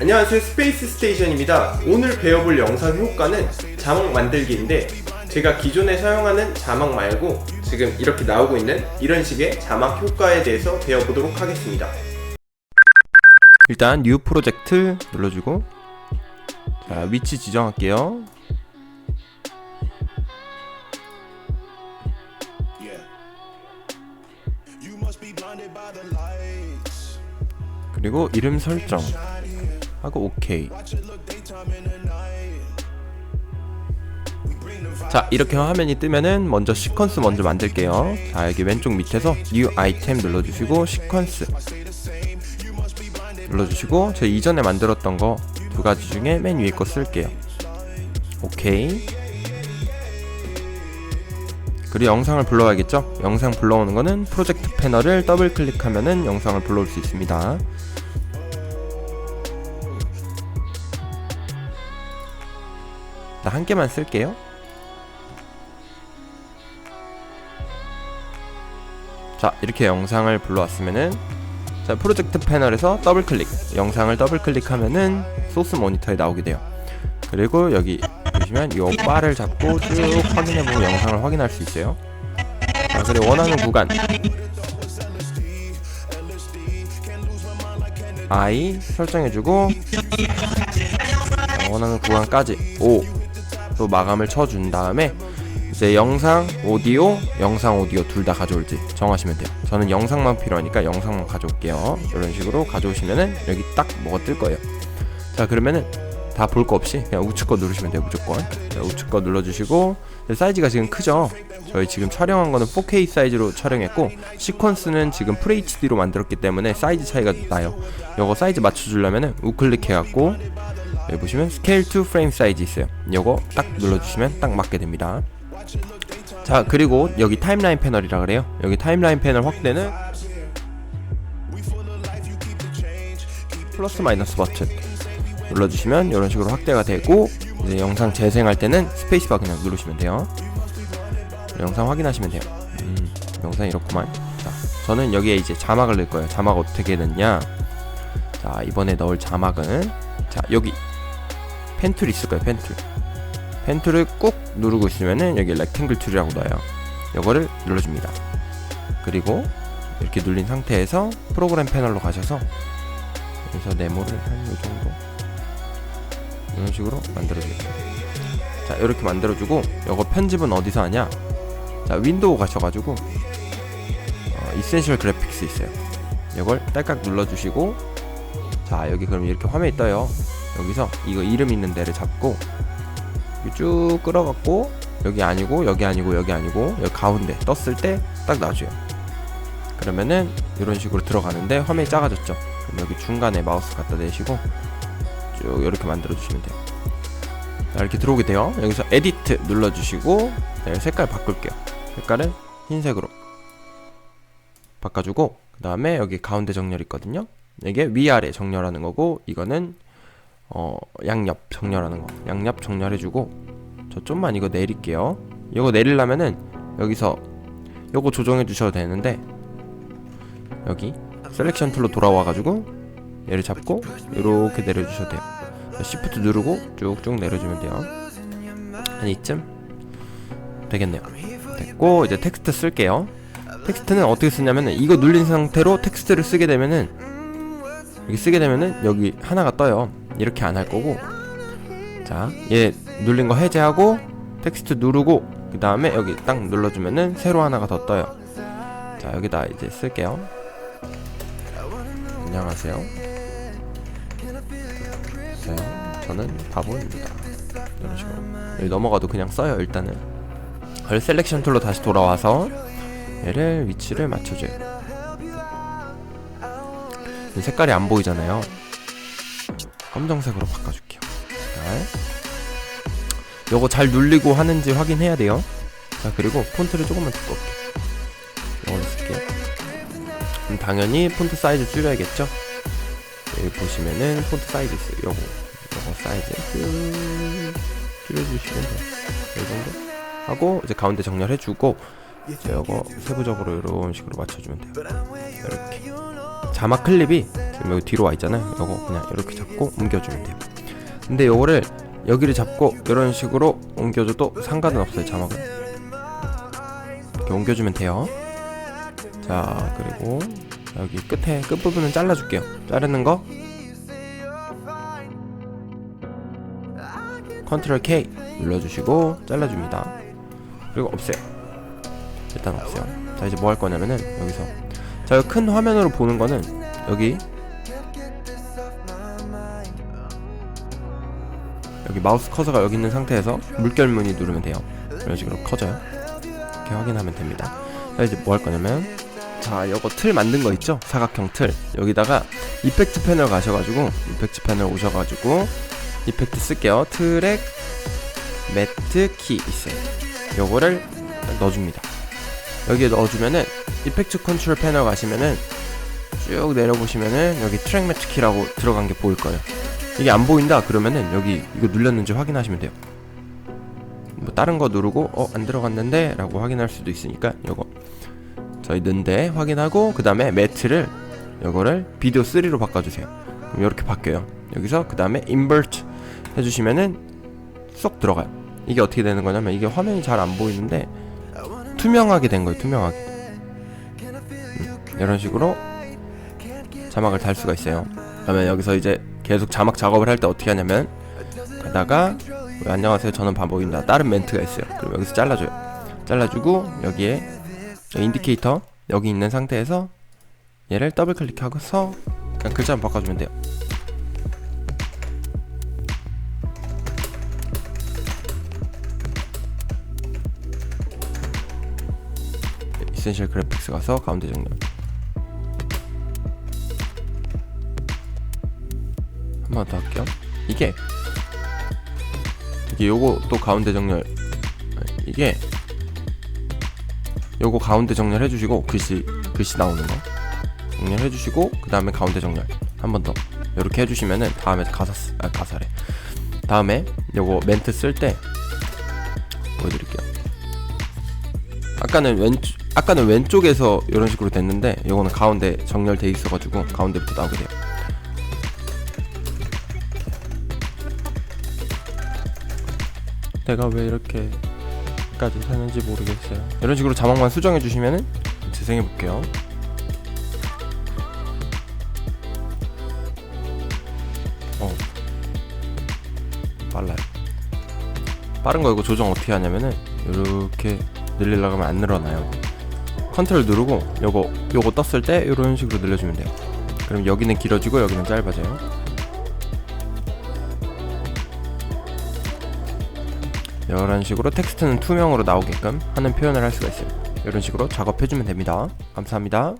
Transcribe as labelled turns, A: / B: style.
A: 안녕하세요. 스페이스 스테이션입니다. 오늘 배워볼 영상 효과는 자막 만들기인데 제가 기존에 사용하는 자막 말고 지금 이렇게 나오고 있는 이런 식의 자막 효과에 대해서 배워보도록 하겠습니다. 일단 뉴 프로젝트 눌러주고 자 위치 지정할게요 그리고 이름 설정 하고 오케이 자 이렇게 화면이 뜨면은 먼저 시퀀스 먼저 만들게요. 자 여기 왼쪽 밑에서 뉴 아이템 눌러주시고 시퀀스 눌러주시고 저 이전에 만들었던 거 두 가지 중에 맨 위에 거 쓸게요. 오케이 그리고 영상을 불러야겠죠? 영상 불러오는 거는 프로젝트 패널을 더블 클릭하면은 영상을 불러올 수 있습니다 나 한 개만 쓸게요. 자, 이렇게 영상을 불러왔으면은 자, 프로젝트 패널에서 더블 클릭. 영상을 더블 클릭하면은 소스 모니터에 나오게 돼요. 그리고 여기 보시면 이 바를 잡고 쭉 확인해 보면 영상을 확인할 수 있어요. 자, 그리고 원하는 구간 i 설정해주고 자, 원하는 구간까지 5 또 마감을 쳐준 다음에 이제 영상, 오디오, 영상, 오디오 둘 다 가져올지 정하시면 돼요. 저는 영상만 필요하니까 영상만 가져올게요. 이런 식으로 가져오시면은 여기 딱 뭐가 뜰 거예요. 자 그러면은 다 볼 거 없이 그냥 우측 거 누르시면 돼요 무조건. 자, 우측 거 눌러주시고 사이즈가 지금 크죠? 저희 지금 촬영한 거는 4K 사이즈로 촬영했고 시퀀스는 지금 FHD로 만들었기 때문에 사이즈 차이가 나요. 요거 사이즈 맞춰주려면은 우클릭 해갖고 여기 보시면 스케일 투 프레임 사이즈 있어요. 요거 딱 눌러주시면 딱 맞게 됩니다. 자 그리고 여기 타임라인 패널이라 그래요. 여기 타임라인 패널 확대는 플러스 마이너스 버튼 눌러주시면 이런 식으로 확대가 되고 이제 영상 재생할 때는 스페이스바 그냥 누르시면 돼요. 영상 확인하시면 돼요. 음, 영상 이렇구만. 자, 저는 여기에 이제 자막을 넣을 거예요. 자막 어떻게 넣냐? 자, 이번에 넣을 자막은 자 여기 펜툴 있을 거예요. 펜툴. 펜툴을 꾹 누르고 있으면은 여기 렉탱글 툴이라고 나와요. 이거를 눌러줍니다. 그리고 이렇게 눌린 상태에서 프로그램 패널로 가셔서 여기서 네모를 한 이 정도 이런 식으로 만들어주세요. 자 이렇게 만들어주고 이거 편집은 어디서 하냐? 자 윈도우 가셔가지고 어, 이센셜 그래픽스 있어요. 이걸 딸깍 눌러주시고 자 여기 그럼 이렇게 화면이 떠요. 여기서 이거 이름 있는 데를 잡고 쭉 끌어갖고 여기 아니고 여기 아니고 여기 아니고 여기 가운데 떴을 때 딱 놔줘요. 그러면은 이런 식으로 들어가는데 화면이 작아졌죠. 그럼 여기 중간에 마우스 갖다 대시고 쭉 이렇게 만들어 주시면 돼요. 자, 이렇게 들어오게 돼요. 여기서 에디트 눌러주시고 네, 색깔 바꿀게요. 색깔은 흰색으로 바꿔주고 그 다음에 여기 가운데 정렬 있거든요. 이게 위아래 정렬하는 거고 이거는 어 양옆 정렬하는 거 양옆 정렬해주고 저 좀만 이거 내릴게요. 이거 내리려면은 여기서 요거 조정해 주셔도 되는데 여기 셀렉션 툴로 돌아와가지고 얘를 잡고 이렇게 내려주셔도 돼요. 시프트 누르고 쭉쭉 내려주면 돼요. 한 이쯤 되겠네요. 됐고 이제 텍스트 쓸게요. 텍스트는 어떻게 쓰냐면은 이거 눌린 상태로 텍스트를 쓰게 되면은 여기 쓰게 되면은 여기 하나가 떠요. 이렇게 안 할 거고 자얘 눌린 거 해제하고 텍스트 누르고 그 다음에 여기 딱 눌러주면은 새로 하나가 더 떠요. 자 여기다 이제 쓸게요. 안녕하세요. 네, 저는 바보입니다. 이런 식으로 여기 넘어가도 그냥 써요 일단은. 걸 셀렉션 툴로 다시 돌아와서 얘를 위치를 맞춰줘요. 이 색깔이 안 보이잖아요. 검정색으로 바꿔줄게요. 자, 요거 잘 눌리고 하는지 확인해야 돼요. 자 그리고 폰트를 조금만 두껍게 이걸로 쓸게요. 그럼 당연히 폰트 사이즈 줄여야겠죠? 여기 보시면은 폰트 사이즈 있어요. 요거 요거 사이즈 쭉 줄여주시면 돼요. 이 정도 하고 이제 가운데 정렬해주고 이제 요거 세부적으로 이런 식으로 맞춰주면 돼요. 이렇게 자막 클립이 여기 뒤로 와 있잖아요. 요거 그냥 이렇게 잡고 옮겨주면 돼요. 근데 요거를 여기를 잡고 이런 식으로 옮겨줘도 상관은 없어요. 자막은 이렇게 옮겨주면 돼요. 자 그리고 여기 끝에 끝 부분은 잘라줄게요. 자르는 거 컨트롤 K 눌러주시고 잘라줍니다. 그리고 없애요. 일단 없애요. 자 이제 뭐 할 거냐면은 여기서 자 여기 큰 화면으로 보는 거는 여기 여기 마우스 커서가 여기 있는 상태에서 물결무늬 누르면 돼요. 이런 식으로 커져요. 이렇게 확인하면 됩니다. 자 이제 뭐 할 거냐면 자 요거 틀 만든 거 있죠? 사각형 틀 여기다가 이펙트 패널 가셔가지고 이펙트 패널 오셔가지고 이펙트 쓸게요. 트랙 매트 키 있어요. 요거를 넣어줍니다. 여기에 넣어주면은 이펙트 컨트롤 패널 가시면은 쭉 내려보시면은 여기 트랙 매트 키라고 들어간 게 보일 거예요. 이게 안 보인다 그러면은 여기 이거 눌렸는지 확인하시면 돼요. 뭐 다른 거 누르고 어 안 들어갔는데 라고 확인할 수도 있으니까 요거 저희 는데 확인하고 그 다음에 매트를 요거를 비디오 3로 바꿔주세요. 이렇게 바뀌어요. 여기서 그 다음에 인버트 해주시면은 쏙 들어가요. 이게 어떻게 되는 거냐면 이게 화면이 잘 안 보이는데 투명하게 된 거예요. 투명하게. 음, 이런 식으로 자막을 달 수가 있어요. 그러면 여기서 이제 계속 자막 작업을 할 때 어떻게 하냐면 가다가 뭐, 안녕하세요. 저는 반복입니다. 다른 멘트가 있어요. 그럼 여기서 잘라줘요. 잘라주고 여기에 인디케이터 여기 있는 상태에서 얘를 더블 클릭하고서 그냥 글자만 바꿔주면 돼요. 이센셜 그래픽스 가서 가운데 정렬. 한 번 더 할게요. 이게 이게 요거 또 가운데 정렬. 이게 요거 가운데 정렬 해주시고 글씨 글씨 나오는 거. 정렬 해주시고 그 다음에 가운데 정렬. 한 번 더. 이렇게 해주시면은 다음에 가사 쓰, 아 가사래. 다음에 요거 멘트 쓸 때 보여드릴게요. 아까는 왼쪽 아까는 왼쪽에서 이런 식으로 됐는데 요거는 가운데 정렬돼 있어가지고 가운데부터 나오게 돼요. 내가 왜 이렇게까지 사는지 모르겠어요. 이런 식으로 자막만 수정해 주시면은 재생해 볼게요. 어, 빨라요. 빠른 거 이거 조정 어떻게 하냐면은 이렇게 늘리려고 하면 안 늘어나요. 컨트롤 누르고 요거 요거 떴을 때 이런 식으로 늘려주면 돼요. 그럼 여기는 길어지고 여기는 짧아져요. 이런 식으로 텍스트는 투명으로 나오게끔 하는 표현을 할 수가 있어요. 이런 식으로 작업해주면 됩니다. 감사합니다.